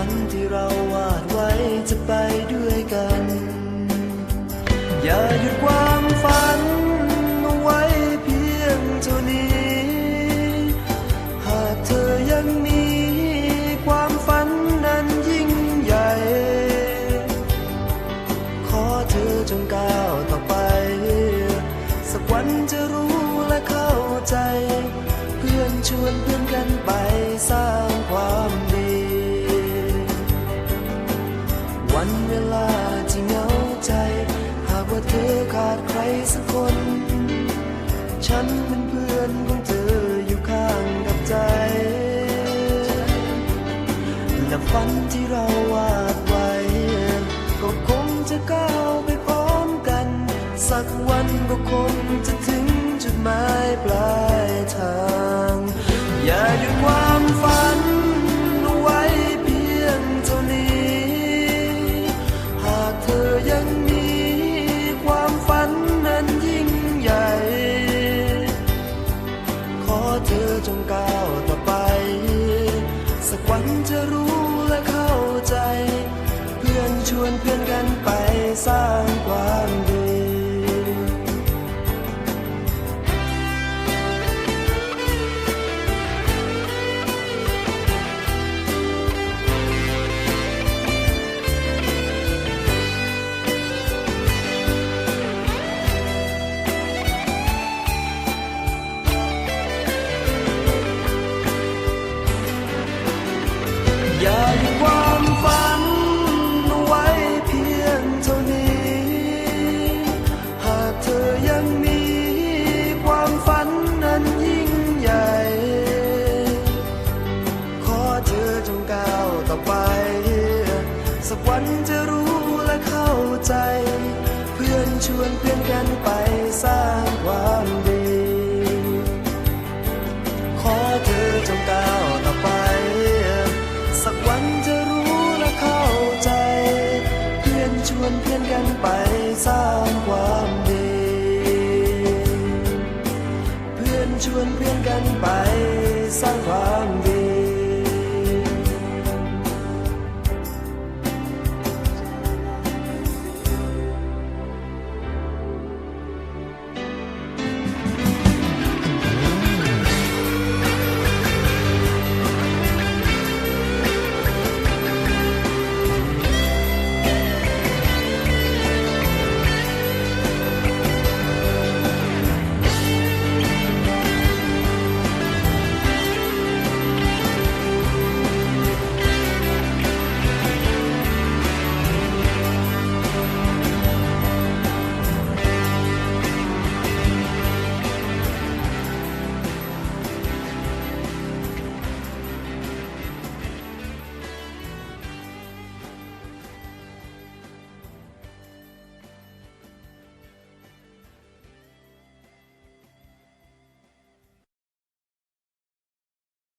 ันที่เราวาดไว้จะไปด้วยกัน อย่าหยุดความฝันไว้เพียงเท่านี้ หากเธอยังมีความฝันนั้นยิ่งใหญ่ ขอเธอจงก้าวต่อไป สักวันจะรู้และเข้าใจ เพื่อนชวนเพื่อนกันไปสร้างความดี วันเวลาที่เหงาใจ หากว่าเธอขาดใครสักคน ฉันเป็นเพื่อนของเธออยู่ข้างกับใจ และฝันที่เราวาดไว้ ก็คงจะก้าวไปพร้อมกัน สักวันก็คงจะ 中间。 ร่วนเพียนกันไปสร้างความดี เพื่อนชวนเพื่อนกันไป